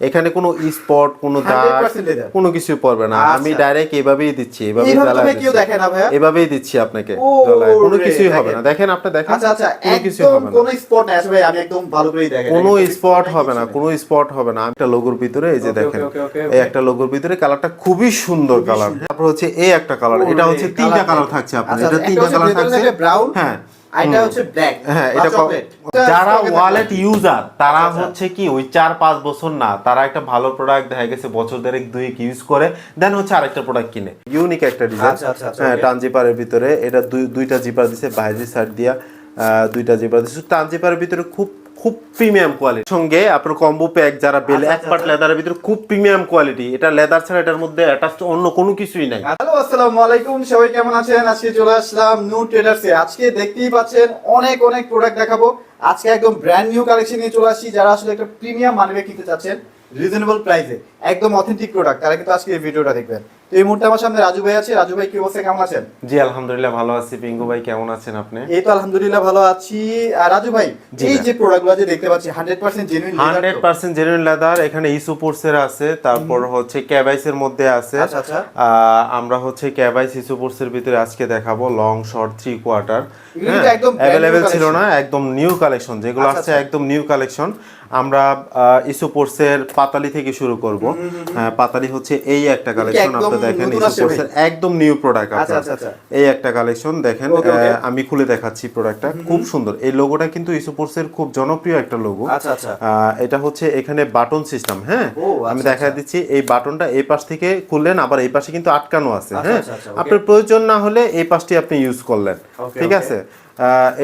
এখানে কোনো স্পট কোনো দাগ 100% কোনো কিছু পড়বে না। আমি আচ্ছা। ডাইরেক্ট এভাবেই দিচ্ছি এভাবেই জ্বালায় এভাবেই দিচ্ছি আপনাকে। কোনো কিছুই হবে না। দেখেন। আপনি দেখেন। আচ্ছা আচ্ছা কোনো কিছু হবে না। কোনো স্পট আসলে ভাই আমি একদম ভালো করেই দেখেন কোনো স্পট হবে না কোনো স্পট হবে না। একটা লোগোর ভিতরে এই যে দেখেন। এই একটা লোগোর ভিতরে কালারটা খুবই সুন্দর কালার তারপর হচ্ছে এই একটা কালার এটা হচ্ছে তিনটা কালার থাকছে আপনার। আচ্ছা, এটা তিনটা কালার থাকছে। থাকে brown, হ্যাঁ। এটা হচ্ছে ব্ল্যাক হ্যাঁ এটা যারা ওয়ালেট ইউজার তারা হচ্ছে কি ওই চার পাঁচ বছর না তারা একটা ভালো প্রোডাক্ট দেখা গেছে বছর দেড়েক দুই ইউজ করে দেন হচ্ছে আরেকটা প্রোডাক্ট কিনে। ইউনিক একটা ডিজাইন আচ্ছা, আচ্ছা, আচ্ছা, হ্যাঁ okay. টান জিপারের ভিতরে এটা দুই দুইটা জিপার দিছে বাইরে সাইড দিয়া দুইটা জিপার দিছে। টান জিপারের ভিতরে খুব খুব প্রিমিয়াম কোয়ালিটি সঙ্গে আপনার কম্বো প্যাক যারা বেলে আচ্ছা, এক পার্ট লেদারের ভিতরে খুব প্রিমিয়াম কোয়ালিটি এটা লেদার ছাড়া এটার মধ্যে অ্যাটাচ অন্য কোনো কিছুই নাই। হ্যালো আসসালামু আলাইকুম। সবাই কেমন আছেন? আজকে চলে আসলাম নিউ ট্রেডার্সে আজকে দেখতেই পাচ্ছেন অনেক অনেক প্রোডাক্ট দেখাবো। আজকে একদম ব্র্যান্ড নিউ কালেকশন নিয়ে চলে আসি যারা আসলে একটা প্রিমিয়াম মানবে কিনতে চাচ্ছেন রিজনেবল প্রাইসে একদম অথেন্টিক প্রোডাক্ট তারা কিন্তু আজকে এই ভিডিওটা দেখবেন। তো এই মুহূর্তে আমার সামনে রাজু ভাই আছে। রাজু ভাই কি অবস্থা? কেমন আছেন? জি আলহামদুলিল্লাহ ভালো আছি। পিঙ্গু ভাই কেমন আছেন আপনি? এই তো আলহামদুলিল্লাহ ভালো আছি। আর রাজু ভাই এই যে প্রোডাক্টগুলো যে দেখতে পাচ্ছি hundred percent genuine hundred percent genuine leather এখানে ইসুপোর্সের আছে তারপর হচ্ছে ক্যাবাইসের মধ্যে আছে। আচ্ছা, আচ্ছা। আমরা হচ্ছে ক্যাবাইস ইসুপোর্সের ভিতরে আজকে দেখাবো লং শর্ট থ্রি কোয়ার্টার একদম অ্যাভেলেবেল ছিল না একদম নিউ কালেকশন যেগুলো আছে আচ্ছা। একদম নিউ কালেকশন আমরা ইসুপোর্সের পাতালি থেকে শুরু করব। হ্যাঁ, পাতালি হচ্ছে এই একটা কালেকশন আপনি দেখেন ইসুপোর্সের একদম নিউ প্রোডাক্ট আচ্ছা, আচ্ছা, আচ্ছা। এই একটা কালেকশন দেখেন আমি খুলে দেখাচ্ছি প্রোডাক্টটা খুব সুন্দর। এই লোগোটা কিন্তু ইসুপোর্সের খুব জনপ্রিয় একটা লোগো আহ, এটা হচ্ছে এখানে বাটন সিস্টেম হ্যাঁ? আমি দেখা। দিচ্ছি এই বাটনটা এই পাশ থেকে খুললেন আবার এই পাশে কিন্তু আটকানো আছে হ্যাঁ. আপনার প্রয়োজন না হলে এই পাশটি আপনি ইউজ করলেন ঠিক আছে?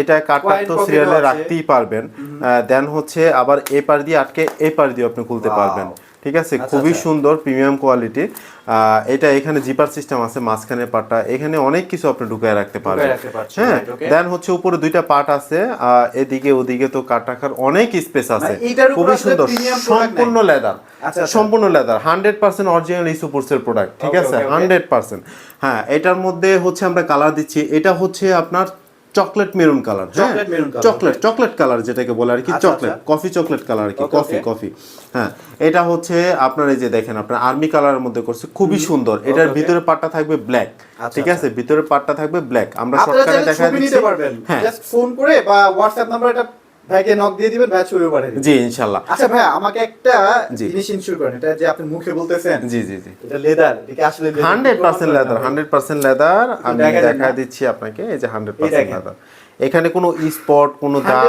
এটা কাটটা তো সিরিয়ালে রাখতেই পারবেন। দেন হচ্ছে আবার এই পাশ দিয়ে আটকে এই পাশ দিয়ে আপনি খুলতে পারবেন। ঠিক আছে? আচ্ছা, খুবই আচ্ছা। সুন্দর প্রিমিয়াম কোয়ালিটি এটা এখানে জিপার সিস্টেম আছে মাঝখানে পাটা এখানে অনেক কিছু আপনি ঢুকায় রাখতে পারবেন। হ্যাঁ? দেন হচ্ছে উপরে দুইটা পার্ট আছে এদিকে ওদিকে তো কাট রাখার অনেক স্পেস আছে। মানে খুবই সুন্দর। সম্পূর্ণ লেদার আচ্ছা। সম্পূর্ণ লেদার হান্ড্রেড পার্সেন্ট অরিজিনাল ইসুপোর্সের প্রোডাক্ট ঠিক আছে. হান্ড্রেড পার্সেন্ট হ্যাঁ এটার মধ্যে হচ্ছে আমরা কালার দিচ্ছি। এটা হচ্ছে আপনার চকলেট মেরুন কালার হ্যাঁ? চকলেট চকলেট কালার যেটাকে বলে আর কি আচ্ছা, চকলেট আচ্ছা। কফি চকলেট কালার আর কি কফি কফি হ্যাঁ। এটা হচ্ছে আপনার এই যে দেখেন আপনার আর্মি কালারের মধ্যে করছে খুবই সুন্দর। এটার ভিতরে পাটটা থাকবে ব্ল্যাক আচ্ছা, ঠিক আছে? ভিতরে পাটটা থাকবে ব্ল্যাক। আমরা সরকারে শর্টকাটে দেখা দিচ্ছি। নিতে পারবেন। হ্যাঁ। জাস্ট ফোন করে বা হোয়াটসঅ্যাপ নাম্বার এটা ভাইকে নক দিয়ে দিবেন ভাই ছবি পাঠিয়ে জি ইনশাল্লাহ আচ্ছা ভাই আমাকে একটা। জিনিস ইনশিওর করেন এটা যে আপনি মুখে বলতেছেন জি জি জি এটা লেদার এটা আসলে leather। Hundred percent leather hundred percent leather আমি দেখা? দিচ্ছি আপনাকে এই যে হান্ড্রেড এই পার্সেন্ট দেখেন। লেদার এখানে কোনো স্পট কোনো দাগ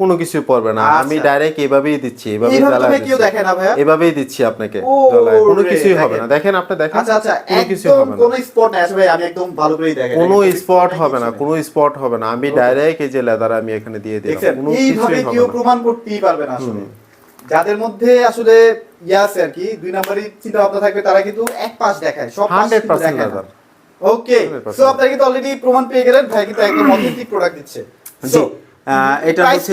কোনো কিছু পড়বে না। আচ্ছা। আমি ডাইরেক্ট এভাবেই দিচ্ছি এভাবেই ভাই দেখে না ভাইয়া? এভাবেই দিচ্ছি আপনাকে। কোনো কিছুই হবে না। দেখেন আপনি দেখেন। আচ্ছা আচ্ছা কোনো একদম হবে না। কোনো স্পট নাই। আসলে ভাই আমি একদম ভালো করেই দেখেন। কোনো স্পট হবে না কোনো স্পট হবে না। আমি ডাইরেক্ট এই যে লেদার আমি এখানে দিয়ে দিলাম। কোনো কিছুই হবে না। প্রমাণ করতেই পারবে না আসলে। যাদের মধ্যে আসলে ইয়া আছে আর কি দুই নাম্বারই চিন্তা ভাবনা থাকবে তারা কিন্তু এক পাশ দেখায় সব পাশ দেখায় ওকে সো আপনারা কিন্তু অলরেডি প্রমাণ পেয়ে গেলেন ভাই কিন্তু একদম অথেন্টিক প্রোডাক্ট দিচ্ছে। জি। এটা হচ্ছে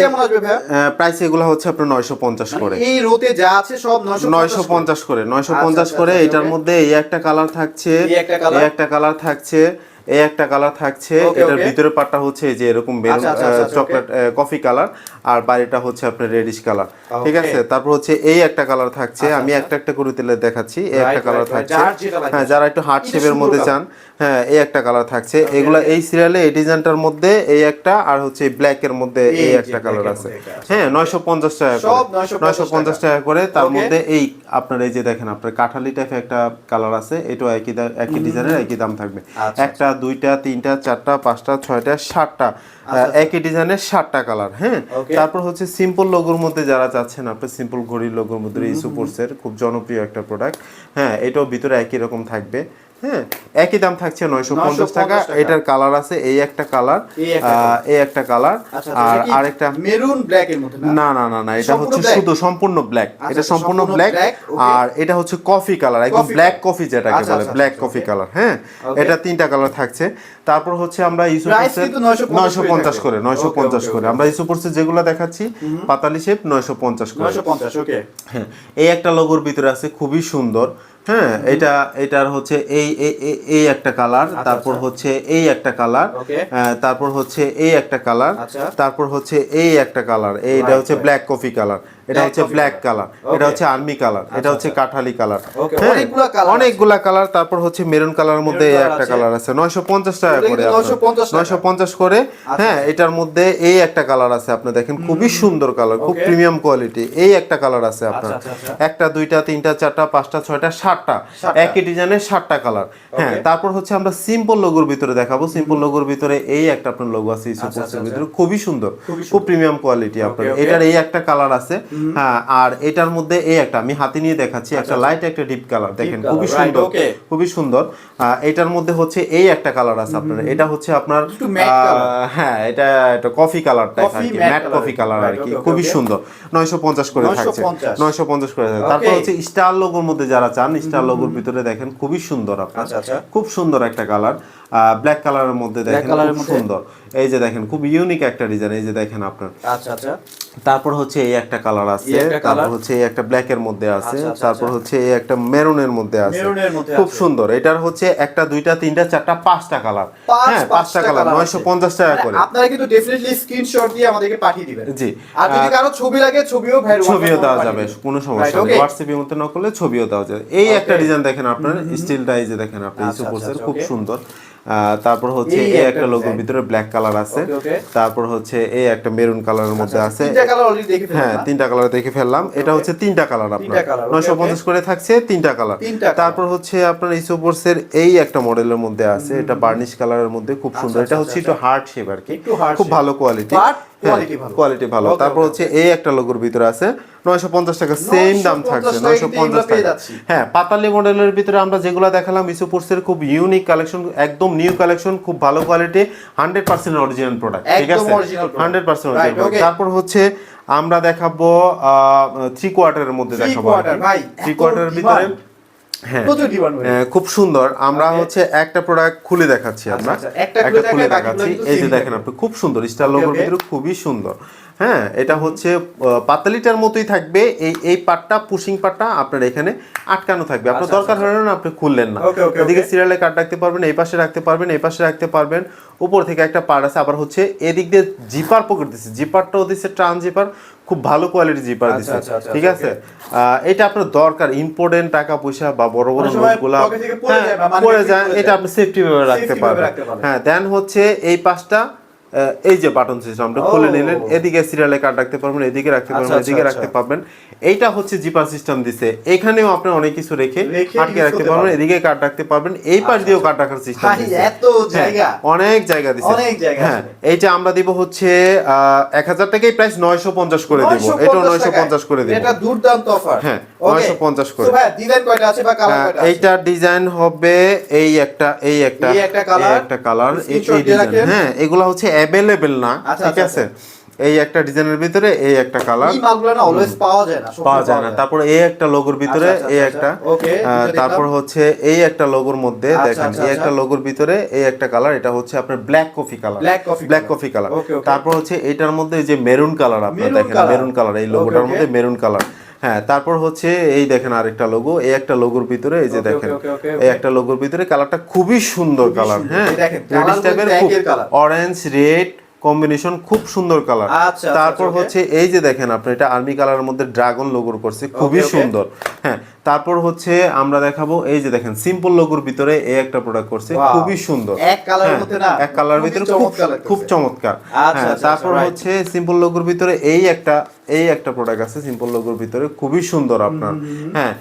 প্রাইস এগুলো হচ্ছে আপনার নয়শো পঞ্চাশ করে। এই রোতে যা আছে সব 950 করে। নয়শো আচ্ছা, পঞ্চাশ আচ্ছা, করে আচ্ছা, এটার মধ্যে এই একটা কালার থাকছে এই একটা কালার থাকছে এই একটা কালার থাকছে এটার ভিতরে পাটটা হচ্ছে যে এরকম আচ্ছা, আচ্ছা, আচ্ছা, আচ্ছা, চকলেট কফি কালার আর বাইরেটা হচ্ছে আপনার রেডিশ কালার ঠিক আছে? তারপর হচ্ছে এই একটা কালার থাকছে আচ্ছা, আমি আচ্ছা। একটা একটা করে তেলে দেখাচ্ছি এই একটা কালার. থাকছে। হ্যাঁ যারা একটু হার্ট শেপের মধ্যে চান হ্যাঁ এই একটা কালার থাকছে। এগুলা এই সিরিয়ালে এই ডিজাইনটার মধ্যে এই একটা আর হচ্ছে ব্ল্যাক এর মধ্যে এই এই একটা কালার আছে। হ্যাঁ নয়শো পঞ্চাশ টাকা সব করে। 950 নয়শো পঞ্চাশ টাকা। করে। তার মধ্যে এই আপনার এই যে দেখেন আপনার কাঠালি টাইপের একটা কালার আছে। এটাও একই একই ডিজাইনের একই দাম থাকবে। আচ্ছা, একটা দুইটা তিনটা চারটা পাঁচটা ছয়টা সাতটা একই ডিজাইনের সাতটা কালার হ্যাঁ? তারপর হচ্ছে সিম্পল লোগোর মধ্যে যারা চাচ্ছেন আপনি সিম্পল ঘড়ির লোগোর মধ্যে ইস্যু পড়ছে খুব জনপ্রিয় একটা প্রোডাক্ট হ্যাঁ এটাও ভিতরে একই রকম থাকবে। হ্যাঁ একই দাম থাকছে নয়শো পঞ্চাশ 950 টাকা। এটার কালার আছে এই একটা কালার এই একটা কালার আচ্ছা আর আরেকটা মেরুন ব্ল্যাক এর মধ্যে না? না না না এটা হচ্ছে শুধু সম্পূর্ণ ব্ল্যাক আচ্ছা, এটা আচ্ছা, সম্পূর্ণ ব্ল্যাক আর এটা হচ্ছে কফি কালার একদম ব্ল্যাক কফি যেটাকে আচ্ছা, বলে আচ্ছা, ব্ল্যাক আচ্ছা, কফি কালার হ্যাঁ? এটা তিনটা কালার থাকছে। তারপর হচ্ছে আমরা ইসুপোর্সের কিন্তু 950 নয়শো পঞ্চাশ করে নয়শো পঞ্চাশ করে. আমরা ইসুপোর্সের যেগুলো দেখাচ্ছি পাতালি শেপ নয়শো পঞ্চাশ করে। হ্যাঁ এই একটা লোগোর ভিতরে আছে খুবই সুন্দর। হ্যাঁ এটা এটার হচ্ছে এই এই- একটা কালার তারপর আচ্ছা। হচ্ছে এই একটা কালার. তারপর হচ্ছে এই একটা কালার আচ্ছা। তারপর হচ্ছে এই একটা কালার এইটা হচ্ছে ব্ল্যাক কফি কালার এটা হচ্ছে ব্ল্যাক কালার এটা হচ্ছে আর্মি কালার এটা হচ্ছে কাঠালি কালার অনেকগুলা আছে। অনেকগুলা কালার তারপর হচ্ছে মেরুন কালারের মধ্যে একটা কালার আছে। নয়শো পঞ্চাশ টাকা করে কিন্তু 950 টাকা। নয়শো পঞ্চাশ করে। হ্যাঁ এটার মধ্যে এই একটা কালার আছে আপনি দেখেন খুবই সুন্দর কালার খুব প্রিমিয়াম কোয়ালিটি এই একটা কালার আছে আপনার। আচ্ছা, আচ্ছা। একটা দুইটা তিনটা চারটা পাঁচটা ছয়টা সাতটা। একই ডিজাইনের সাতটা কালার হ্যাঁ তারপর হচ্ছে আমরা সিম্পল লোগোর ভিতরে দেখাবো। সিম্পল লোগোর ভিতরে এই একটা আপনার লোগো আছে আচ্ছা, আচ্ছা, ভিতরে। খুবই সুন্দর খুব প্রিমিয়াম কোয়ালিটি আপনার। এটার এই একটা কালার আছে। হ্যাঁ আর এটার মধ্যে এই একটা আমি হাতে নিয়ে দেখাচ্ছি একটা লাইট একটা ডিপ কালার দেখেন খুবই সুন্দর খুবই সুন্দর। এটার মধ্যে হচ্ছে এই একটা কালার আছে আপনার এটা হচ্ছে আপনার। হ্যাঁ এটা একটা কফি কালার টাইপ আর কি ম্যাট কফি কালার আর কি খুবই। সুন্দর। 950 করে থাকছে। 950 950 করে থাকছে। তারপর হচ্ছে স্টার লোগোর মধ্যে যারা চান স্টার লোগোর ভিতরে দেখেন খুবই সুন্দর আপনার। আচ্ছা, আচ্ছা। খুব সুন্দর একটা কালার ব্ল্যাক কালারের মধ্যে দেখেন খুব সুন্দর। এই যে দেখেন খুব ইউনিক একটা ডিজাইন এই যে দেখেন আপনার। আচ্ছা আচ্ছা। তারপর হচ্ছে এই একটা কালার আছে এই তারপর হচ্ছে এই একটা ব্ল্যাক এর মধ্যে আছে আচ্ছা, আচ্ছা, তারপর হচ্ছে এই একটা মেরুনের মধ্যে আছে। খুব সুন্দর। এটার হচ্ছে একটা দুইটা তিনটা চারটা পাঁচটা কালার হ্যাঁ পাঁচটা কালার colour নয়শো আছে। পঞ্চাশ টাকা করে। মানে আপনারা কিন্তু ডেফিনেটলি স্ক্রিনশট দিয়ে আমাদেরকে পাঠিয়ে দিবেন। জি। আর যদি কারও ছবি লাগে ছবিও ভাই ছবিও দেওয়া যাবে কোনো সমস্যা নেই। okay. হোয়াটসঅ্যাপের মধ্যে না করলে ছবিও দেওয়া যাবে। এই একটা ডিজাইন দেখেন আপনার স্টিলটা এই যে দেখেন আপনি আচ্ছা, আচ্ছা, আচ্ছা, খুব সুন্দর। তারপর হচ্ছে এই একটা লোগোর ভিতরে ব্ল্যাক কালার আছে. তারপর হচ্ছে এই একটা মেরুন কালারের মধ্যে আছে। হ্যাঁ তিনটা কালার দেখে ফেললাম। এটা হচ্ছে তিনটা কালার আপনার। নয়শো পঞ্চাশ করে থাকছে তিনটা কালার তারপর হচ্ছে আপনার এই সুপোর্সের এই একটা মডেলের মধ্যে আছে। এটা বার্নিশ কালারের মধ্যে খুব সুন্দর। আচ্ছা, এটা হচ্ছে আচ্ছা, একটু হার্ড শেপ আর কি। খুব ভালো কোয়ালিটি। কোয়ালিটি ভালো। তারপর হচ্ছে এই একটা লোগোর ভিতরে আছে নয়শো পঞ্চাশ টাকা সেম দাম থাকছে নয়শো পঞ্চাশ টাকা। হ্যাঁ পাতালি মডেলের ভিতরে আমরা যেগুলো দেখালাম ইসোপোর্সের খুব ইউনিক কালেকশন একদম নিউ কালেকশন খুব ভালো quality hundred percent original product ঠিক আছে? হান্ড্রেড পার্সেন্ট তারপর হচ্ছে আমরা দেখাবো থ্রি কোয়ার্টারের মধ্যে দেখাবো ভাই, থ্রি এত কোয়ার্টারের ভিতরে হ্যাঁ প্রচুর ডিমান্ড খুব সুন্দর। আমরা হচ্ছে একটা প্রোডাক্ট খুলে দেখাচ্ছি আচ্ছা, আমরা। আচ্ছা, একটা খুলে একটা খুলে দেখাচ্ছি। এই যে দেখেন আপনি খুব সুন্দর। স্টার লোগোর ভিতরে খুবই সুন্দর। হ্যাঁ এটা হচ্ছে পাতালিটার মতোই থাকবে। এই এই পাটটা পুশিং পাটটা আপনার এখানে আটকানো থাকবে। আপনার আচ্ছা, দরকার হলো না আপনি খুললেন না। এদিকে. সিরিয়ালে কার্ড রাখতে পারবেন এই পাশে রাখতে পারবেন এই পাশে রাখতে পারবেন। উপর থেকে একটা পার্ট আছে আবার হচ্ছে এদিক দিয়ে জিপার পকেট দিচ্ছে জিপারটাও দিচ্ছে ট্রান জিপার খুব ভালো কোয়ালিটি জিপার আচ্ছা, দিচ্ছে আচ্ছা, আচ্ছা, ঠিক আচ্ছা, আছে? আহ, এটা আপনার দরকার ইম্পর্টেন্ট টাকা পয়সা বা বড় বড় নোটগুলা পড়ে হ্যাঁ, যায় এটা আপনি সেফটি ভাবে রাখতে পারবেন। হ্যাঁ দেন হচ্ছে এই আহ, এই যে বাটন সিস্টেমটা খুলে. নিলেন এদিকে সিরিয়ালে কার্ড রাখতে পারবেন এদিকে রাখতে আচ্ছা, পারবেন আচ্ছা, এদিকে আচ্ছা। রাখতে পারবেন। এইটা হচ্ছে জিপার সিস্টেম দিছে। এখানেও আপনি অনেক কিছু রেখে আটকে রাখতে পারবেন পারবেন। এদিকে কার্ড রাখতে পারবেন। এই পাশ আচ্ছা, দিয়েও আচ্ছা। কার্ড রাখার সিস্টেম এত জায়গা। হ্যাঁ, অনেক জায়গা দিছে। অনেক জায়গা হ্যাঁ এইটা আমরা দিব হচ্ছে এক হাজার টাকাই প্রাইস নয়শো পঞ্চাশ করে দিব। 950 নয়শো পঞ্চাশ করে দিব। এটা দুর্দান্ত অফার হ্যাঁ, 950 করে। ভাই ডিজাইন কয়টা আছে বা কালার হ্যাঁ, কয়টা এইটার ডিজাইন হবে এই একটা এই একটা এই একটা এই একটা কালার এই ডিজাইন হ্যাঁ এগুলা হচ্ছে অ্যাভেলেবেল না আচ্ছা, ঠিক আচ্ছা, আছে? এই একটা ডিজাইনের ভিতরে এই একটা কালার এই মালগুলো না অলওয়েজ পাওয়া যায় না পাওয়া যায় না। তারপর এই একটা লোগোর ভিতরে আচ্ছা, আচ্ছা, এই আচ্ছা, একটা তারপর হচ্ছে এই একটা লোগোর মধ্যে আচ্ছা, দেখেন আচ্ছা, এই একটা আচ্ছা। লোগোর ভিতরে এই একটা কালার এটা হচ্ছে আপনার black coffee colour black coffee colour. তারপর হচ্ছে এটার মধ্যে যে মেরুন কালার আপনার দেখেন মেরুন কালার এই লোগোটার মধ্যে মেরুন কালার হ্যাঁ তারপর হচ্ছে এই দেখেন আরেকটা লোগো এই একটা লোগোর ভিতরে এই যে দেখেন এই একটা লোগোর ভিতরে কালারটা খুবই সুন্দর কালার হ্যাঁ অরেঞ্জ রেড কম্বিনেশন খুব সুন্দর কালার আচ্ছা, আচ্ছা, তারপর হচ্ছে এই যে দেখেন আপনি এটা আর্মি কালারের মধ্যে ড্রাগন লোগোর করছে খুবই. সুন্দর। হ্যাঁ তারপর হচ্ছে আমরা দেখাবো এই যে দেখেন সিম্পল লোগোর ভিতরে এই একটা প্রোডাক্ট করছে খুবই সুন্দর। এক কালারের হ্যাঁ, মধ্যে না? এক কালার ভিতরে খুব চমৎকার খুব চমৎকার। আচ্ছা, হ্যাঁ আচ্ছা, তারপর আচ্ছা, হচ্ছে সিম্পল লোগোর ভিতরে এই একটা এই একটা প্রোডাক্ট আছে সিম্পল লোগোর ভিতরে খুবই সুন্দর আপনার। হ্যাঁ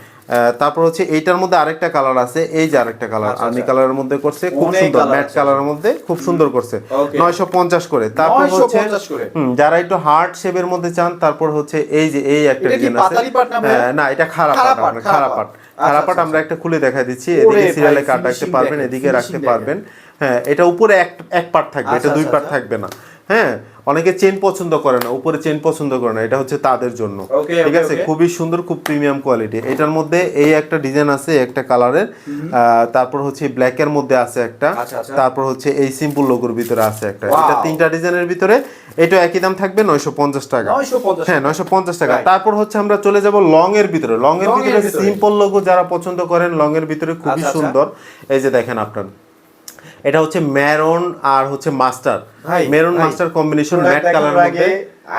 তারপর হচ্ছে এইটার মধ্যে আরেকটা কালার আছে এই যে আরেকটা কালার আচ্ছা, আর্মি আচ্ছা। কালারের মধ্যে করছে খুব সুন্দর ম্যাট কালারের মধ্যে খুব সুন্দর করছে। Okay. নয়শো পঞ্চাশ করে। তারপর হচ্ছে 950 করে। যারা একটু হার্ড শেপের মধ্যে চান তারপর হচ্ছে এই যে এই একটা ডিজাইন আছে। না হ্যাঁ, না এটা খারাপ খারাপ পাট খারাপ পাট। আচ্ছা, খারাপ পাট আচ্ছা, আমরা একটা খুলে দেখা দিচ্ছি এদিকে সিরিয়ালে কার্ড রাখতে পারবেন এদিকে রাখতে পারবেন। হ্যাঁ এটা উপরে এক এক পার্ট থাকবে এটা আচ্ছা, দুই আচ্ছা, পার্ট আচ্ছা। থাকবে না। হ্যাঁ অনেকে চেন পছন্দ করে না উপরে চেন পছন্দ করে না এটা হচ্ছে তাদের জন্য। ঠিক আছে? খুবই সুন্দর খুব প্রিমিয়াম কোয়ালিটি এটার মধ্যে এই একটা ডিজাইন আছে একটা কালারের তারপর হচ্ছে ব্ল্যাক এর মধ্যে আছে একটা। আচ্ছা, আচ্ছা। তারপর হচ্ছে এই সিম্পল লোগোর ভিতরে আছে একটা। এটা তিনটা ডিজাইনের ভিতরে। এটা একই দাম থাকবে নয়শো পঞ্চাশ টাকা। 950 হ্যাঁ নয়শো পঞ্চাশ টাকা। তারপর হচ্ছে আমরা চলে যাব লং এর ভিতরে। লং এর ভিতরে। সিম্পল লোগো যারা পছন্দ করেন লং এর ভিতরে খুবই আচ্ছা। সুন্দর। এই যে দেখেন আপনার। এটা হচ্ছে মেরুন আর হচ্ছে master. Maroon master combination matte colour মধ্যে।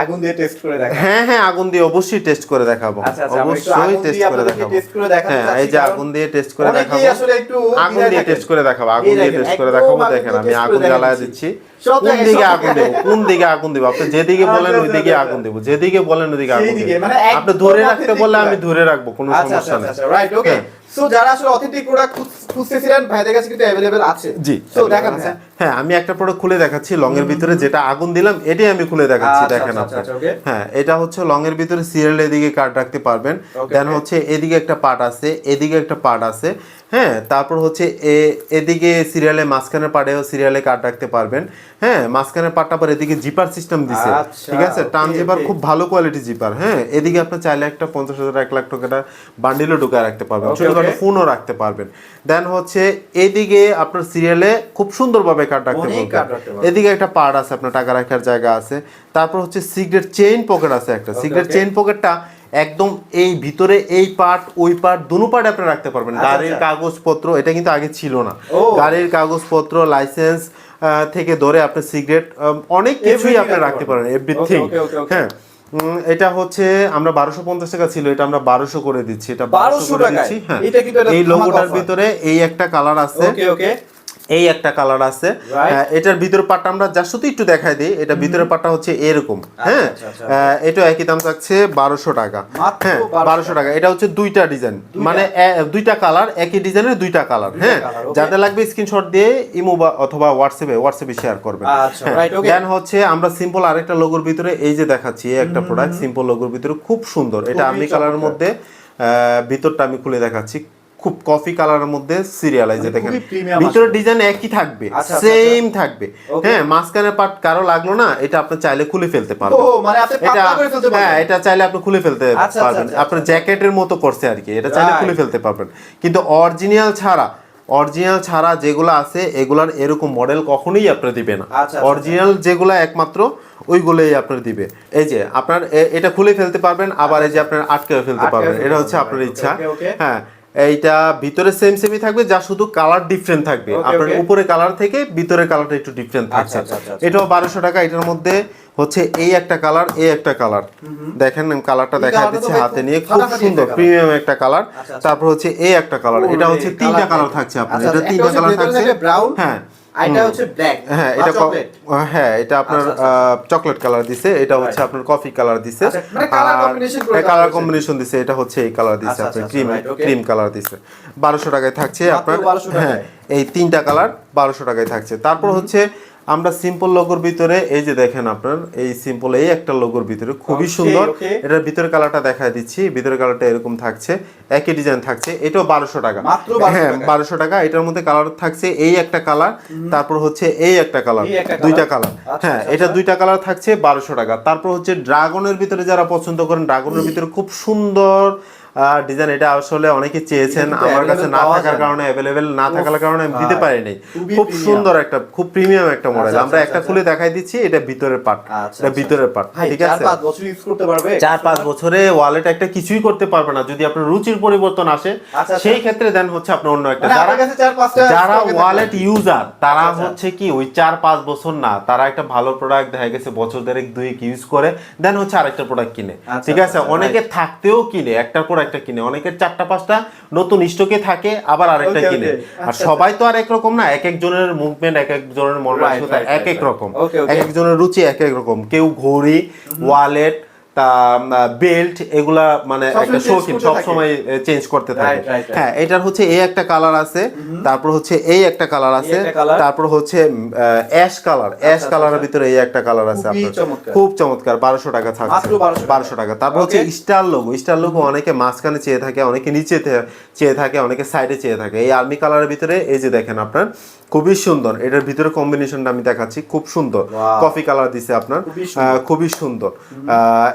আগুন দিয়ে টেস্ট করে দেখা হ্যাঁ হ্যাঁ আগুন দিয়ে অবশ্যই টেস্ট করে দেখাবো। আচ্ছা আচ্ছা অবশ্যই আগুন টেস্ট করে দেখাবো। টেস্ট করে দেখাতে হ্যাঁ এই যে আগুন দিয়ে টেস্ট করে দেখাবো। আসলে একটু আগুন দিয়ে টেস্ট করে দেখাবো আগুন দিয়ে টেস্ট করে দেখাবো। দেখেন আমি আগুন জ্বালায় দিচ্ছি। কোন দিকে আগুন। দেবো? কোন দিকে আগুন দেবো? আপনি যেদিকে বলেন ওই দিকে। আগুন দেবো। যেদিকে বলেন ওইদিকে আগুন সেইদিকে, দেবো। মানে আপনি ধরে রাখতে বললে আমি ধরে রাখব কোনো আচ্ছা সমস্যা নেই। আচ্ছা রাইট ওকে হ্যাঁ। সো যারা আসলে অথেন্টিক প্রোডাক্ট খুঁজতেছিলেন ভাইদের কাছে কিন্তু अवेलेबल আছে জি সো দেখেন আচ্ছা, হ্যাঁ হ্যাঁ আমি একটা প্রোডাক্ট খুলে দেখাচ্ছি লং এর ভিতরে যেটা আগুন দিলাম এটাই আমি খুলে দেখাচ্ছি আচ্ছা, দেখেন আচ্ছা, আপনি আচ্ছা, okay. হ্যাঁ এটা হচ্ছে লং এর ভিতরে সিরিয়াল এদিকে কার্ড রাখতে পারবেন Okay, দেন okay. হচ্ছে এদিকে একটা পার্ট আছে এদিকে একটা পার্ট আছে হ্যাঁ তারপর হচ্ছে এ এদিকে সিরিয়ালে মাঝখানের পার্টেও সিরিয়ালে কার্ড রাখতে পারবেন। হ্যাঁ মাঝখানের পার্টটা পর এদিকে জিপার সিস্টেম দিছে। আচ্ছা, ঠিক আছে? টান জিপার খুব ভালো কোয়ালিটি জিপার হ্যাঁ? এদিকে আপনি চাইলে একটা পঞ্চাশ হাজার এক লাখ টাকাটা বান্ডিলও ঢুকায় রাখতে পারবেন। ছোটখাটো ফোনও রাখতে পারবেন। দেন হচ্ছে এদিকে আপনার সিরিয়ালে খুব সুন্দরভাবে কার্ড রাখতে পারবেন। এদিকে একটা পার্ট আছে আপনার টাকা রাখার জায়গা আছে। তারপর হচ্ছে সিগারেট চেইন পকেট আছে একটা। সিগারেট. চেইন পকেটটা একদম এই ভিতরে এই পার্ট ওই পার্ট দুনো পার্ট আপনি রাখতে পারবেন। আচ্ছা, গাড়ির আচ্ছা। কাগজপত্র এটা কিন্তু আগে ছিল না। গাড়ির কাগজপত্র লাইসেন্স থেকে ধরে আপনি সিগারেট অনেক কিছুই আপনি রাখতে। পারেন এভরিথিং. হ্যাঁ। এটা হচ্ছে আমরা বারোশো পঞ্চাশ টাকা ছিল এটা আমরা বারোশো করে দিচ্ছি এটা বারোশো করে দিচ্ছি হ্যাঁ। এই লোগোটার ভিতরে এই একটা কালার আছে। ওকে ওকে এই একটা কালার আছে। হ্যাঁ, এটার ভিতরের পাটটা আমরা যা শুধু একটু দেখাই দিই। এটা ভিতরের পাটটা হচ্ছে এরকম। হ্যাঁ? আচ্ছা, আচ্ছা, এটা একই দাম থাকছে বারোশো টাকা। হ্যাঁ বারোশো টাকা। এটা হচ্ছে দুইটা ডিজাইন মানে দুইটা কালার একই ডিজাইনের দুইটা কালার হ্যাঁ. যাদের লাগবে স্ক্রিনশট দিয়ে ইমো বা অথবা হোয়াটসঅ্যাপে হোয়াটসঅ্যাপে শেয়ার করবেন। আচ্ছা, দেন হচ্ছে আমরা সিম্পল আরেকটা লোগোর ভিতরে এই যে দেখাচ্ছি একটা প্রোডাক্ট সিম্পল লোগোর ভিতরে খুব সুন্দর। এটা আমি কালারের মধ্যে আহ, ভিতরটা আমি খুলে দেখাচ্ছি। খুব কফি কালারের মধ্যে সিরিয়ালাইজ মানে দেখেন। ভিতরে ডিজাইন একই থাকবে আচ্ছা, আচ্ছা, সেম থাকবে। হ্যাঁ মাঝখানের পার্ট কারও লাগল না এটা আপনি চাইলে খুলে ফেলতে ও পারবেন মানে আপনি এটা হ্যাঁ এটা চাইলে আপনি খুলে ফেলতে আচ্ছা, আচ্ছা, পারবেন। আচ্ছা, আপনার জ্যাকেটের মতো করছে আর কি এটা চাইলে খুলে ফেলতে পারবেন। কিন্তু অরিজিনাল ছাড়া অরিজিনাল ছাড়া যেগুলো আছে এগুলার এরকম মডেল কখনোই আপনার দিবে না। আচ্ছা, আচ্ছা, অরিজিনাল যেগুলো একমাত্র ওইগুলোই আপনার দিবে। এই যে আপনার এটা খুলে ফেলতে পারবেন আবার এই যে আপনার আটকে ফেলতে পারবেন। এটা হচ্ছে আপনার ইচ্ছা. হ্যাঁ এইটা ভিতরে সেম সেমই থাকবে যা শুধু কালার ডিফারেন্ট থাকবে। আপনার উপরে কালার থেকে ভিতরে কালারটা একটু ডিফারেন্ট থাকছে। আচ্ছা, আচ্ছা, আচ্ছা। এটাও বারোশো টাকা এটার মধ্যে হচ্ছে এই একটা কালার এই একটা কালার দেখেন কালারটা দেখা যাচ্ছে দিচ্ছে হাতে নিয়ে খুব সুন্দর প্রিমিয়াম একটা কালার আচ্ছা, আচ্ছা। তারপর হচ্ছে এই একটা কালার এটা হচ্ছে তিনটা কালার থাকছে আপনার। আচ্ছা, এটা তিনটা কালার থাকছে। ব্রাউন হ্যাঁ। এটা হচ্ছে ব্ল্যাক হ্যাঁ এটা হ্যাঁ এটা আপনার আচ্ছা, চকলেট কালার দিছে এটা হচ্ছে আপনার কফি কালার দিছে। আচ্ছা, মানে দেওয়া কালার কম্বিনেশন দিছে। এটা হচ্ছে এই কালার দিছে আচ্ছা, আপনার আচ্ছা, ক্রিম ক্রিম কালার দিছে। বারোশো টাকায় থাকছে আপনার হ্যাঁ এই তিনটা কালার বারোশো টাকায় থাকছে। তারপর হচ্ছে আমরা সিম্পল লোগোর ভিতরে এই যে দেখেন আপনার এই সিম্পল এই একটা লোগোর ভিতরে খুবই সুন্দর। এটার ভিতরে কালারটা দেখায় দিচ্ছি। ভিতরে কালারটা এরকম থাকছে একই ডিজাইন থাকছে। এটাও বারোশো টাকা। হ্যাঁ বারোশো টাকা। এটার মধ্যে কালার থাকছে এই একটা কালার তারপর হচ্ছে এই একটা কালার দুইটা কালার আচ্ছা, হ্যাঁ আচ্ছা, এটা আচ্ছা। দুইটা কালার থাকছে বারোশো টাকা। তারপর হচ্ছে ড্রাগনের ভিতরে যারা পছন্দ করেন ড্রাগনের ভিতরে খুব সুন্দর ডিজাইন এটা আসলে অনেকে চেয়েছেন আমার কাছে না থাকার কারণে অ্যাভেলেবেল না থাকার কারণে আমি দিতে পারিনি। খুব সুন্দর একটা খুব প্রিমিয়াম একটা মডেল আচ্ছা, আমরা আচ্ছা, একটা আচ্ছা। খুলে দেখাই দিচ্ছি এটা ভিতরের পার্ট এটা। ভিতরের পার্ট ঠিক চার আছে? পাঁচ বছর ইউজ করতে পারবে? চার পাঁচ বছরে ওয়ালেট একটা কিছুই করতে পারবে না। যদি আপনার রুচির পরিবর্তন আসে। সেই ক্ষেত্রে দেন হচ্ছে আপনার অন্য একটা। মানে যারা কাছে চার পাঁচটা যারা ওয়ালেট ইউজার তারা। হচ্ছে কি ওই চার পাঁচ বছর না তারা একটা ভালো প্রোডাক্ট দেখা গেছে বছর দেড়েক দুই ইউজ করে দেন হচ্ছে আরেকটা প্রোডাক্ট কিনে। ঠিক আছে? অনেকে থাকতেও কিনে একটা পর একটা কিনে। অনেকের চারটা পাঁচটা নতুন স্টকে থাকে আবার আরেকটা কিনে। আর আচ্ছা, সবাই তো আর একরকম না এক একজনের মুভমেন্ট এক একজনের right, এক এক রকম. এক একজনের রুচি এক এক রকম। কেউ ঘড়ি ওয়ালেট তা বেল্ট এগুলা মানে একটা শৌখিন করতে সব থাকে। সময় চেঞ্জ করতে থাকে. হ্যাঁ এটার হচ্ছে এই একটা কালার আছে তারপর হচ্ছে এই একটা কালার আছে তারপর হচ্ছে অ্যাশ কালার অ্যাশ কালারের। ভিতরে এই একটা কালার আছে আপনার। খুব চমৎকার বারোশো টাকা থাকছে। মাত্র 1200 টাকা। বারোশো টাকা। তারপর হচ্ছে স্টার লোগো স্টার লোগো অনেকে মাঝখানে চেয়ে থাকে অনেকে নিচে চেয়ে থাকে অনেকে সাইডে চেয়ে থাকে। এই আর্মি কালারের ভিতরে এই যে দেখেন আপনার খুবই সুন্দর। এটার ভিতরে কম্বিনেশনটা আমি দেখাচ্ছি খুব সুন্দর। কফি কালার দিছে আপনার। খুবই সুন্দর। আহ,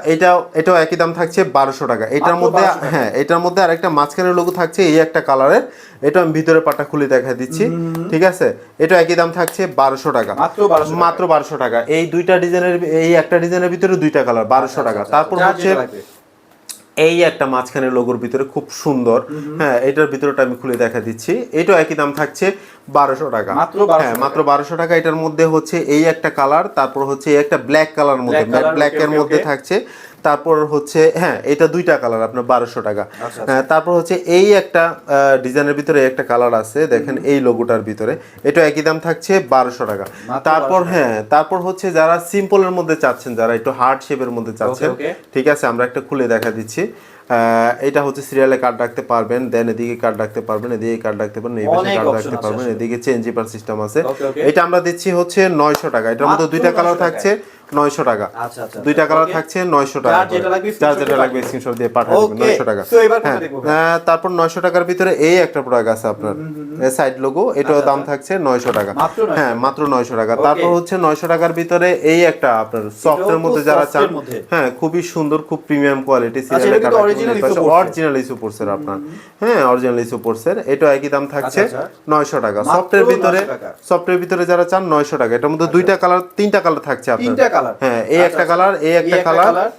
এটাও একই দাম থাকছে বারোশো টাকা। এটার মধ্যে হ্যাঁ এটার মধ্যে আরেকটা মাঝখানের লোগো থাকছে এই একটা কালারের এটা আমি ভিতরে পাটা খুলে দেখা দিচ্ছি। ঠিক আছে? এটা একই দাম থাকছে বারোশো টাকা। মাত্র 1200 টাকা। মাত্র বারোশো টাকা। এই দুইটা ডিজাইনের এই একটা ডিজাইনের ভিতরে দুইটা কালার বারোশো টাকা। তারপর হচ্ছে যেটা লাগবে। এই একটা মাঝখানের লোগোর ভিতরে খুব সুন্দর। হ্যাঁ এটার ভিতরটা আমি খুলে দেখা দিচ্ছি। এটাও একই দাম থাকছে বারোশো টাকা। হ্যাঁ মাত্র বারোশো টাকা। এটার মধ্যে হচ্ছে এই একটা কালার তারপর হচ্ছে এই একটা ব্ল্যাক কালার মধ্যে ব্ল্যাক এর মধ্যে থাকছে। তারপর হচ্ছে হ্যাঁ এটা দুইটা কালার আপনার বারোশো টাকা। আচ্ছা, হ্যাঁ, তারপর হচ্ছে এই একটা ডিজাইনের ভিতরে একটা কালার আছে দেখেন এই লোগোটার ভিতরে। এটা একই দাম থাকছে বারোশো টাকা। তারপর হ্যাঁ তারপর হচ্ছে যারা সিম্পলের মধ্যে চাচ্ছেন যারা একটু হার্ড শেপের মধ্যে চাচ্ছেন ঠিক আছে আমরা একটা খুলে দেখা দিচ্ছি। আহ, এটা হচ্ছে সিরিয়ালে কার্ড রাখতে পারবেন দেন এদিকে কার্ড রাখতে পারবেন এদিকে কার্ড রাখতে পারবেন এই পাশে কার্ড রাখতে পারবেন এদিকে চেঞ্জ জিপার সিস্টেম আছে. এটা আমরা দিচ্ছি হচ্ছে নয়শো টাকা। এটার মধ্যে দুইটা কালার থাকছে। নয়শো টাকা। আচ্ছা, আচ্ছা, দুইটা কালার থাকছে নয়শো টাকা যার যেটা লাগবে স্ক্রিনশট দিয়ে পাঠিয়ে দেবেন Okay. নয়শো টাকা। হ্যাঁ তারপর নয়শো টাকার ভিতরে এই একটা প্রোডাক্ট আছে আপনার। সাইড লোগো এটাও আচ্ছা, দাম আচ্ছা। থাকছে নয়শো টাকা। হ্যাঁ মাত্র নয়শো টাকা। তারপর হচ্ছে নয়শো টাকার ভিতরে এই একটা আপনার সফটের মধ্যে যারা চান হ্যাঁ খুবই সুন্দর খুব প্রিমিয়াম কোয়ালিটি ইসু পড়ছে। অরিজিনাল ইস্যু পড়ছে আপনার। হ্যাঁ অরিজিনাল ইস্যু পড়ছে এটা একই দাম থাকছে আচ্ছা, নয়শো টাকা। মাত্র সফটের ভিতরে 900 সফটের ভিতরে যারা চান নয়শো টাকা। এটার মধ্যে দুইটা কালার তিনটা কালার থাকছে আপনার। কালার। হ্যাঁ এই একটা কালার এই একটা কালার।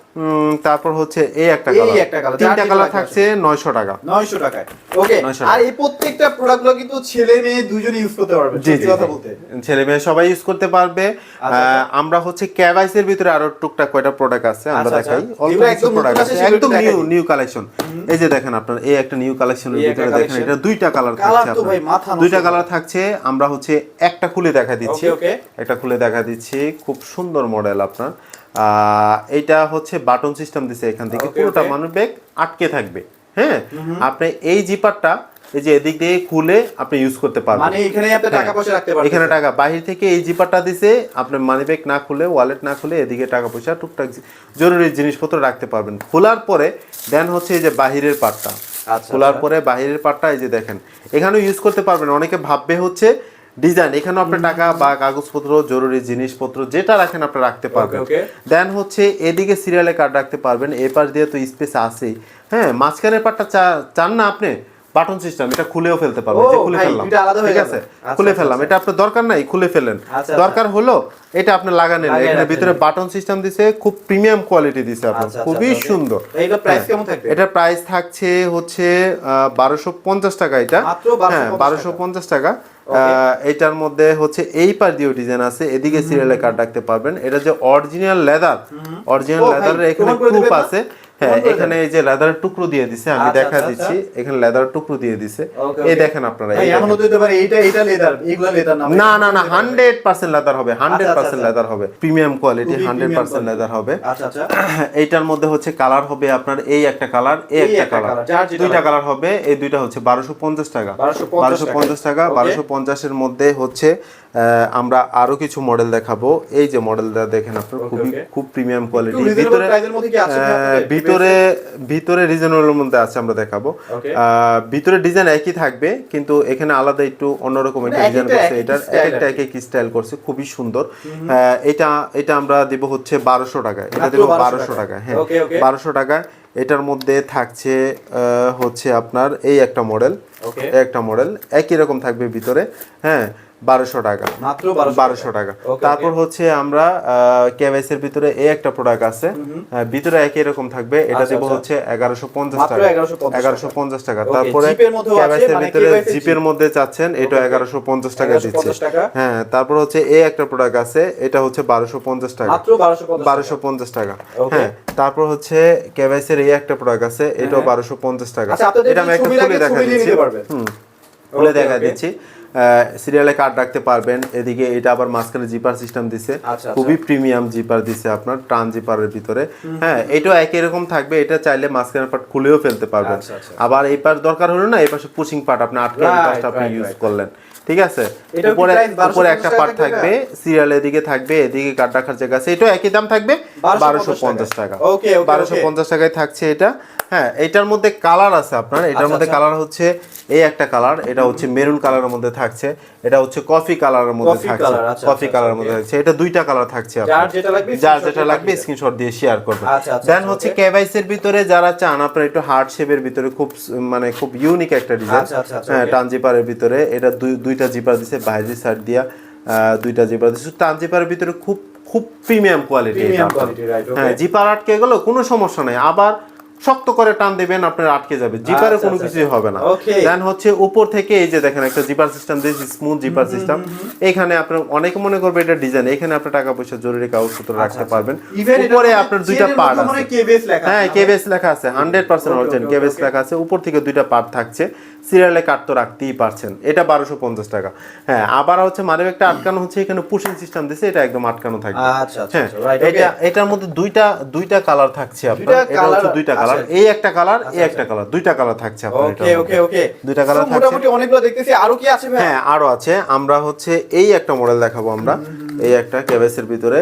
তারপর হচ্ছে এই একটা কালার এই একটা colour, তিনটা কালার থাকছে নয়শো টাকা। নয়শো টাকায়। ওকে আর এই প্রত্যেকটা প্রোডাক্টগুলো কিন্তু ছেলে মেয়ে দুজনে ইউজ করতে পারবে সত্যি কথা বলতে। ছেলে মেয়ে সবাই ইউজ করতে পারবে। আচ্ছা, আমরা হচ্ছে ক্যাভাইসের ভিতরে আরও টুকটাক কয়টা প্রোডাক্ট আছে আমরা আচ্ছা, দেখাই। আচ্ছা। অল্প কিছু প্রোডাক্ট আছে। একদম নিউ নিউ কালেকশন এই যে দেখেন আপনার এই একটা নিউ কালেকশনের ভিতরে দেখেন এটা দুইটা কালার থাকছে তো ভাই মাথা দুইটা কালার থাকছে আমরা হচ্ছে একটা খুলে দেখা দিচ্ছি। Okay. একটা খুলে দেখা দিচ্ছি। খুব সুন্দর মডেল আপনার। এইটা হচ্ছে বাটন সিস্টেম দিছে এখান থেকে। পুরোটা. মানুষ ব্যাগ আটকে থাকবে হ্যাঁ? আপনি এই জিপারটা এই যে এদিক দিয়ে খুলে আপনি ইউজ করতে পারবেন। মানে এখানে আপনি টাকা হ্যাঁ। পয়সা রাখতে পারবেন এখানে টাকা। বাহির থেকে এই জিপারটা দিছে আপনি মানি ব্যাগ না খুলে ওয়ালেট না খুলে এদিকে টাকা পয়সা টুকটাক জরুরি জিনিসপত্র রাখতে পারবেন। খোলার পরে দেন হচ্ছে এই যে বাহিরের পার্টটা আচ্ছা, খোলার আচ্ছা। পরে বাহিরের পার্টটা এই যে দেখেন এখানেও ইউজ করতে পারবেন। অনেকে ভাববে হচ্ছে ডিজাইন এখানেও আপনার টাকা বা কাগজপত্র জরুরি জিনিসপত্র যেটা রাখেন আপনি রাখতে পারবেন। দেন হচ্ছে এদিকে সিরিয়ালে কার্ড রাখতে পারবেন এই পাশ দিয়ে তো স্পেস আছেই হ্যাঁ মাঝখানের পার্টটা চান না আপনি বাটন সিস্টেম এটা খুলেও ফেলতে পারবেন যে খুলে ফেললাম। দুইটা আলাদা হয়ে ঠিক আছে? আচ্ছা, খুলে আচ্ছা, ফেললাম। আচ্ছা। এটা আপনার দরকার নাই খুলে ফেলেন। আচ্ছা, দরকার হলো এটা আপনি লাগানেন এখানে ভিতরে বাটন সিস্টেম দিছে খুব প্রিমিয়াম কোয়ালিটি দিছে আপনার। আচ্ছা, আচ্ছা, খুবই আচ্ছা, সুন্দর। এটা price হ্যাঁ, কেমন থাকবে? এটার প্রাইস থাকছে হচ্ছে বারোশো পঞ্চাশ টাকা এটা। মাত্র 1250 হ্যাঁ বারোশো পঞ্চাশ টাকা। এটার মধ্যে হচ্ছে এই পার দিয়েও ডিজাইন আছে এদিকে সিরিয়ালে কার্ড রাখতে পারবেন। এটা যে অরিজিনাল লেদার অরিজিনাল লেদারের এখানে প্রুফ আছে। হ্যাঁ এখানে এই যে লেদারের টুকরো দিয়ে দিছে আমি আচ্ছা, দেখা আচ্ছা, দিচ্ছি। এখানে লেদারের টুকরো দিয়ে দিছে। এই দেখেন আপনারা এমন হতে পারে এইটা এটা লেদার এগুলা লেদার না না না লেদার হবে হান্ড্রেড আচ্ছা, পার্সেন্ট আচ্ছা। লেদার হবে। প্রিমিয়াম কোয়ালিটি খুবই hundred premium percent quality। Leather হবে। আচ্ছা আচ্ছা। এইটার মধ্যে হচ্ছে কালার হবে আপনার এই একটা কালার এই একটা কালার দুইটা কালার হবে এই দুইটা হচ্ছে বারোশো পঞ্চাশ টাকা। 1250 বারোশো পঞ্চাশ টাকা Okay. বারোশো পঞ্চাশের মধ্যে হচ্ছে আমরা আরও কিছু মডেল দেখাবো। এই যে মডেলটা দেখেন আপনার খুবই খুব প্রিমিয়াম কোয়ালিটি ভিতরে আপনাদের? ভিতরে ভিতরে রিজনেবলের মধ্যে আছে আমরা দেখাবো। ভিতরে ডিজাইন একই থাকবে কিন্তু এখানে আলাদা একটু অন্যরকম একটা মানে ডিজাইন এক করছে। এটার এক একটা এক এক স্টাইল করছে খুবই সুন্দর। এটা এটা আমরা দিব হচ্ছে বারোশো টাকা। এটা দেবো 1200 বারোশো টাকা। হ্যাঁ. বারোশো টাকা। এটার মধ্যে থাকছে আহ, হচ্ছে আপনার এই একটা মডেল. একটা মডেল একই রকম থাকবে ভিতরে হ্যাঁ। বারোশো টাকা। মাত্র বারোশো টাকা। তারপর হচ্ছে আমরা কেওয়াইসির ভিতরে এই একটা প্রোডাক্ট আছে। ভিতরে একই রকম থাকবে। এটা আচ্ছা, দেবো আচ্ছা। হচ্ছে এগারোশো পঞ্চাশ টাকা। এগারোশো পঞ্চাশ টাকা। তারপরে কেওয়াইসির মানে ভিতরে জিপের মধ্যে চাচ্ছেন এটা এগারোশো পঞ্চাশ টাকা দিচ্ছে। হ্যাঁ তারপর হচ্ছে এই একটা প্রোডাক্ট আছে। এটা হচ্ছে বারোশো পঞ্চাশ টাকা। বারোশো পঞ্চাশ টাকা। হ্যাঁ তারপর হচ্ছে কেভাইসের এই একটা প্রোডাক্ট আছে। এটাও বারোশো পঞ্চাশ টাকা। আচ্ছা এটা আমি একটা খুলে দেখা দিচ্ছি। খুলে দেখা দিচ্ছি। সিরিয়ালে কার্ড রাখতে পারবেন। এদিকে এটা আবার মাঝখানে জিপার সিস্টেম দিছে। আচ্ছা, খুবই প্রিমিয়াম জিপার দিছে আপনার ট্রান জিপারের ভিতরে। হ্যাঁ এটাও একই রকম থাকবে এটা চাইলে মাঝখানের পার্ট খুলেও ফেলতে পারবেন। আচ্ছা, আচ্ছা। আবার এই পার্ট দরকার হলো না এই পাশে পুশিং পার্ট আপনি আটকে পাশটা আপনি ইউজ করলেন। ঠিক আছে? উপরে উপরে একটা পার্ট থাকবে সিরিয়াল এদিকে থাকবে এদিকে কার্ড রাখার জায়গা আছে। এটাও একই দাম থাকবে 1250 বারোশো পঞ্চাশ টাকা। বারোশো পঞ্চাশ টাকায় থাকছে এটা। হ্যাঁ এটার মধ্যে কালার আছে আপনার। এটার আচ্ছা, মধ্যে আচ্ছা। কালার হচ্ছে এই একটা কালার এটা হচ্ছে মেরুন কালারের মধ্যে থাকছে এটা হচ্ছে কফি কালারের মধ্যে থাকছে। আচ্ছা, কফি আচ্ছা, কালারের মধ্যে থাকছে। এটা দুইটা কালার থাকছে যার যেটা লাগবে যার যেটা লাগবে স্ক্রিনশট দিয়ে শেয়ার করবেন। আচ্ছা, আচ্ছা, দেন আচ্ছা, হচ্ছে okay. কেভাইসের ভিতরে যারা চান আপনার একটু হার্ড শেপের ভিতরে খুব মানে খুব ইউনিক একটা ডিজাইন আচ্ছা, আচ্ছা, আচ্ছা, হ্যাঁ. টান জিপারের ভিতরে। এটা দুই দুইটা জিপার দিছে বাইরের সাইড দিয়া দুইটা জিপার দিছে। টান জিপারের ভিতরে খুব খুব প্রিমিয়াম কোয়ালিটি. হ্যাঁ জিপার আটকে গেল কোনো সমস্যা নাই। আবার শক্ত করে টান দিবেন আপনার আটকে যাবে। জিপারে আচ্ছা, কোনো কিছু কিছুই হবে না। দেন হচ্ছে উপর থেকে এই যে দেখেন একটা জিপার সিস্টেম দিয়েছি স্মুথ জিপার সিস্টেম এখানে আপনার অনেক মনে করবে এটা ডিজাইন এখানে আপনার টাকা পয়সা জরুরি কাগজপত্র রাখতে পারবেন। উপরে আপনার দুইটা পার্ট আছে। হয় KBS লেখা আছে। কেবেস লেখা আছে হান্ড্রেড পার্সেন্ট অরিজিনাল কেবেস লেখা আছে। উপর থেকে দুইটা পার্ট থাকছে। সিরিয়ালে কাট তো রাখতেই পারছেন। এটা বারোশো পঞ্চাশ টাকা। হ্যাঁ আবার হচ্ছে মানে একটা আটকানো হচ্ছে এখানে পুশিং সিস্টেম দিছে এটা একদম আটকানো থাকবে। আচ্ছা আচ্ছা হ্যাঁ আচ্ছা, এটা এটার মধ্যে দুইটা দুইটা কালার থাকছে আপনার। দুইটা এটা হচ্ছে দুইটা কালার এই একটা কালার এই একটা কালার দুইটা কালার থাকছে আপনার ওকে ওকে ওকে দুইটা কালার থাকছে। মোটামুটি অনেকগুলো দেখতেছি। আরও কি আছে ভাই হ্যাঁ আরও আছে। আমরা হচ্ছে এই একটা মডেল দেখাবো আমরা। এই একটা কেবেসের ভিতরে।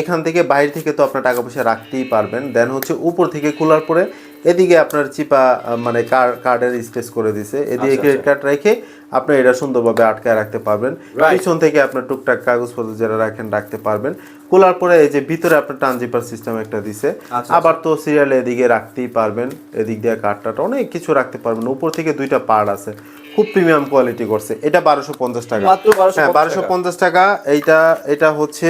এখান থেকে বাইরে থেকে তো আপনার টাকা পয়সা রাখতেই পারবেন। দেন হচ্ছে উপর থেকে খোলার পরে এদিকে আপনার চিপা মানে কার্ডের স্পেস করে দিছে। এদিকে আচ্ছা, ক্রেডিট কার্ড রেখে আপনি এটা সুন্দরভাবে আটকায় রাখতে পারবেন. পিছন থেকে আপনার টুকটাক কাগজপত্র যারা রাখেন রাখতে পারবেন। খোলার পরে এই যে ভিতরে আপনার ট্রানজিপার সিস্টেম একটা দিছে। আচ্ছা, আবার তো সিরিয়ালে এদিকে রাখতেই পারবেন। এদিক দিয়ে কার্ডটা অনেক কিছু রাখতে পারবেন। উপর থেকে দুইটা পার্ট আছে। খুব প্রিমিয়াম কোয়ালিটি করছে। এটা বারোশো পঞ্চাশ টাকা। হ্যাঁ বারোশো পঞ্চাশ টাকা। এইটা এটা হচ্ছে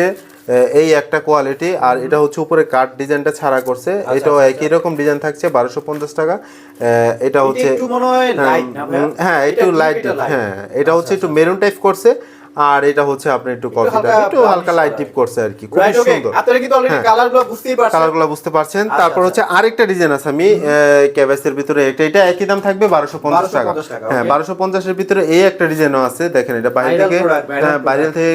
এই একটা কোয়ালিটি আর এটা হচ্ছে উপরে কাট ডিজাইনটা ছাড়া করছে। এটাও একই রকম ডিজাইন থাকছে বারোশো পঞ্চাশ টাকা। আহ, এটা হচ্ছে হ্যাঁ, হ্যাঁ একটু লাইট। আচ্ছা, হ্যাঁ এটা হচ্ছে একটু মেরুন টাইপ করছে। আর এটা হচ্ছে আপনি একটু কফিটা একটু হালকা লাইট টিপ করছে আর কি খুব সুন্দর। আপনারা কিন্তু অলরেডি হ্যাঁ। কালারগুলো বুঝতেই পারছেন। কালারগুলো বুঝতে পারছেন। আচ্ছা, তারপর আচ্ছা, হচ্ছে আরেকটা ডিজাইন আছে আমি ক্যাভাসের ভিতরে এটা এটা একই দাম থাকবে বারোশো পঞ্চাশ টাকা। 1250 টাকা, হ্যাঁ okay. বারোশো পঞ্চাশের ভিতরে এই একটা ডিজাইনও আছে দেখেন এটা বাইরে থেকে হ্যাঁ বাইরে থেকে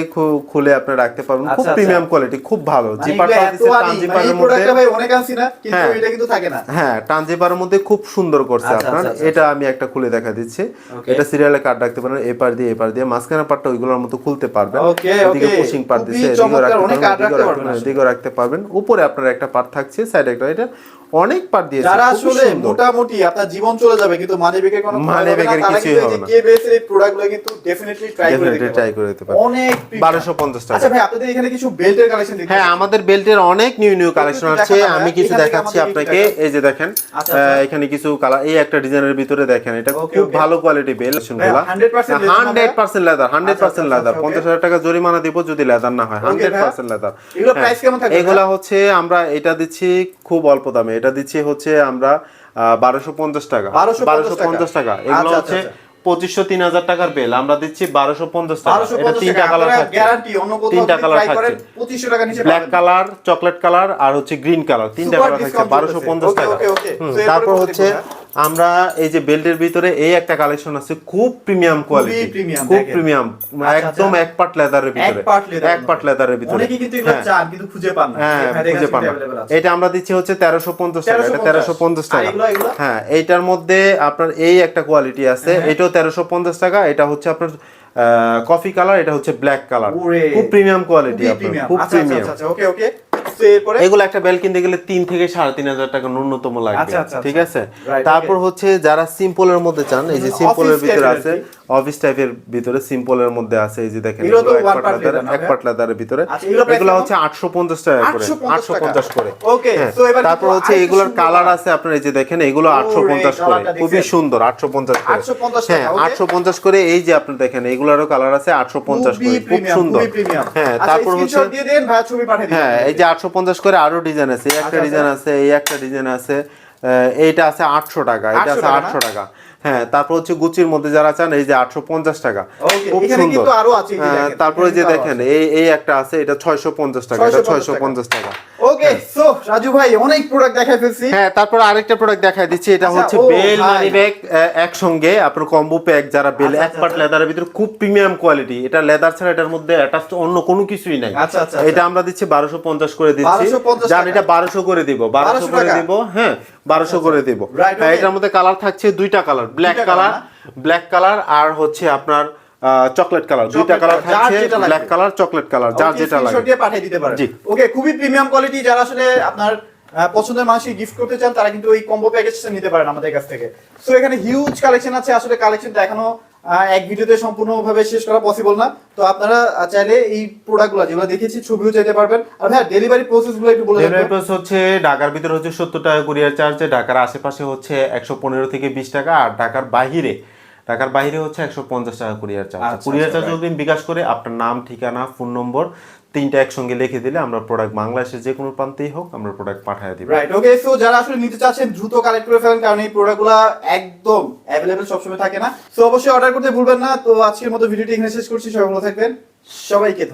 খুলে আপনি রাখতে পারবেন। খুব আচ্ছা, আচ্ছা। প্রিমিয়াম কোয়ালিটি খুব ভালো। জিপারটা মানে ট্রানজিপারের মধ্যে ভাই অনেক আনছি না কিন্তু হ্যাঁ। এটা কিন্তু থাকে না। হ্যাঁ ট্রানজিপারের মধ্যে খুব সুন্দর করছে আপনার। এটা আমি একটা খুলে দেখা দিচ্ছি। এটা সিরিয়ালে কার্ড রাখতে পারেন এপার দিয়ে এপার দিয়ে। মাঝখানে পার্টটা ওইগুলোর মতো খুলতে পারবেন এদিকে. পুশিং খুবই দিচ্ছে এদিকেও রাখতে পারবেন এদিকেও রাখতে পারবেন উপরে আপনার একটা পার্ট থাকছে সাইডে একটা এটা অনেক পার্ট দিয়েছে যারা আসলে মোটামুটি আপনার জীবন চলে যাবে কিন্তু মানি ব্যাগের কোনো কিছুই হবে না। কে বেসের এই প্রোডাক্টগুলো কিন্তু ডেফিনেটলি ট্রাই করে দেখতে পারেন। করে দেখতে পারেন। অনেক 1250 টাকা। আচ্ছা ভাই আপনাদের এখানে কিছু বেল্টের কালেকশন দেখতে হ্যাঁ আমাদের বেল্টের অনেক নিউ নিউ কালেকশন আছে। আমি কিছু দেখাচ্ছি আপনাকে। এই যে দেখেন আচ্ছা, আচ্ছা। এখানে কিছু কালার এই একটা ডিজাইনের ভিতরে দেখেন। এটা খুব ভালো কোয়ালিটি বেল ভাইয়া, 100% leather না হান্ড্রেড পার্সেন্ট লেদার হান্ড্রেড আচ্ছা, পার্সেন্ট আচ্ছা, লেদার okay. পঞ্চাশ হাজার টাকা জরিমানা দিব যদি লেদার না হয়। হান্ড্রেড ভাইয়া। পার্সেন্ট লেদার এগুলো price কেমন থাকবে এগুলা হচ্ছে আমরা এটা দিচ্ছি খুব অল্প দামে। এটা দিচ্ছি হচ্ছে আমরা বারোশো পঞ্চাশ টাকা। 1250 বারোশো পঞ্চাশ টাকা। এগুলো আচ্ছা, হচ্ছে আচ্ছা, পঁচিশশো তিন হাজার টাকার বেল আমরা দিচ্ছি বারোশো পঞ্চাশ টাকা। এটা তিনটা কালার গ্যারান্টি তিনটা কালার থাকছে। পঁচিশশো টাকা নিচে ব্ল্যাক কালার চকলেট কালার আর হচ্ছে গ্রিন কালার তিনটা কালার থাকছে বারোশো পঞ্চাশ টাকা। তারপর হচ্ছে আমরা এই যে বেল্টের ভিতরে এই একটা কালেকশন আছে খুব প্রিমিয়াম কোয়ালিটি খুব প্রিমিয়াম আচ্ছা, একদম আচ্ছা। এক পার্ট লেদারের ভিতরে। এক পার্ট লেদারের ভিতরে। অনেকেই কিন্তু এগুলো হ্যাঁ। চান কিন্তু খুঁজে পান না। হ্যাঁ খুঁজে পান না। এটা আমরা দিচ্ছি হচ্ছে তেরোশো পঞ্চাশ টাকা। এটা 1350 তেরোশো পঞ্চাশ আর টাকা। এগুলো? হ্যাঁ এইটার মধ্যে আপনার এই একটা কোয়ালিটি আছে। হ্যাঁ। এটাও তেরোশো পঞ্চাশ টাকা এটা হচ্ছে আপনার কফি কালার এটা হচ্ছে ব্ল্যাক কালার খুব প্রিমিয়াম কোয়ালিটি আপনার খুব আচ্ছা, আচ্ছা, প্রিমিয়াম আচ্ছা, ওকে okay. এগুলো একটা বেল কিনতে গেলে তিন থেকে সাড়ে তিন হাজার টাকা ন্যূনতম লাগবে। আচ্ছা, আচ্ছা, ঠিক আছে? তারপর হচ্ছে যারা সিম্পলের মধ্যে চান এই যে সিম্পলের ভিতরে আছে অফিস টাইপের ভিতরে সিম্পলের মধ্যে আছে এই যে দেখেন এক one পাট part leather, leather না এক ভাইয়া? পাট লেদারের ভিতরে। আচ্ছা, এগুলো? হচ্ছে আটশো পঞ্চাশ টাকা করে আটশো পঞ্চাশ করে। হ্যাঁ, তারপর হচ্ছে এগুলোর কালার আছে আপনার এই যে দেখেন এগুলো আটশো পঞ্চাশ করে খুবই সুন্দর আটশো পঞ্চাশ করে। হ্যাঁ আটশো পঞ্চাশ করে এই যে আপনি দেখেন এগুলোরও কালার আছে আটশো পঞ্চাশ করে খুব সুন্দর। হ্যাঁ আচ্ছা, তারপর হচ্ছে। হ্যাঁ এই যে আটশো পঞ্চাশ করে আরও ডিজাইন আছে এই একটা আচ্ছা, ডিজাইন আছে এই একটা ডিজাইন আছে আহ, এইটা আছে আটশো টাকা এটা আছে? আটশো টাকা হ্যাঁ তারপর হচ্ছে গুচির মধ্যে যারা চান এই যে আটশো পঞ্চাশ টাকা। খুব সুন্দর। হ্যাঁ, তারপরে যে দেখেন এই এই একটা আছে এটা ছয়শো পঞ্চাশ টাকা এটা ছয়শো পঞ্চাশ টাকা। ওকে সো রাজু ভাই অনেক প্রোডাক্ট দেখাই ফেলছি। হ্যাঁ তারপর আরেকটা প্রোডাক্ট দেখাই দিচ্ছি এটা আচ্ছা, হচ্ছে বেল মানি ব্যাগ একসঙ্গে আপনার কম্বো প্যাক যারা বেল আচ্ছা, এক পার্ট আচ্ছা। লেদারের ভিতরে খুব প্রিমিয়াম কোয়ালিটি এটা লেদার ছাড়া এটার মধ্যে অ্যাটাচ অন্য কোনো কিছুই নাই। আচ্ছা, আচ্ছা, এটা আমরা দিচ্ছি বারোশো পঞ্চাশ করে দিচ্ছি। 1250 জান এটা বারোশো করে দিব বারোশো 1200 করে? দিব হ্যাঁ বারোশো করে দিব। হ্যাঁ. এটার মধ্যে কালার থাকছে দুইটা colour black colour black colour আর হচ্ছে আপনার চকলেট কালার দুইটা কালার থাকছে ব্ল্যাক কালার চকলেট কালার যার যেটা লাগে। দিয়ে পাঠিয়ে দিতে পারেন। ওকে খুবই প্রিমিয়াম কোয়ালিটি যারা আসলে আপনার পছন্দের মানুষকে গিফট করতে চান তারা কিন্তু এই কম্বো প্যাকেজটা নিতে পারেন আমাদের কাছ থেকে। সো এখানে হিউজ কালেকশন আছে আসলে কালেকশনটা এখনও আহ, এক ভিডিওতে সম্পূর্ণভাবে শেষ করা পসিবল না। তো আপনারা চাইলে এই প্রোডাক্টগুলো যেগুলো দেখেছি ছবিও চাইতে পারবেন। আর ভাই ডেলিভারি প্রসেসগুলো একটু বলে ডেলিভারি প্রসেস হচ্ছে ঢাকার ভিতরে হচ্ছে সত্তর টাকা কুরিয়ার চার্জ ঢাকার আশেপাশে হচ্ছে একশো পনেরো থেকে বিশ টাকা আর ঢাকার বাহিরে ঢাকার বাইরে হচ্ছে একশো পঞ্চাশ টাকা কুরিয়ার চার্জ কুরিয়ার চার্জ অগ্রিম বিকাশ করে আপনার নাম ঠিকানা ফোন নম্বর তিনটা একসঙ্গে লিখে দিলে আমরা প্রোডাক্ট বাংলাদেশের যে কোনো প্রান্তেই হোক আমরা প্রোডাক্ট পাঠিয়ে দিব। রাইট ওকে সো যারা আসলে নিতে চাচ্ছেন, দ্রুত কালেক্ট করে ফেলেন, কারণ এই প্রোডাক্টগুলো একদম অ্যাভেলেবেল সবসময় থাকে না। সো অবশ্যই অর্ডার করতে ভুলবেন না। তো আজকের মতো ভিডিওটি এখানে শেষ করছি, সবাই ভালো থাকবেন। সবাইকে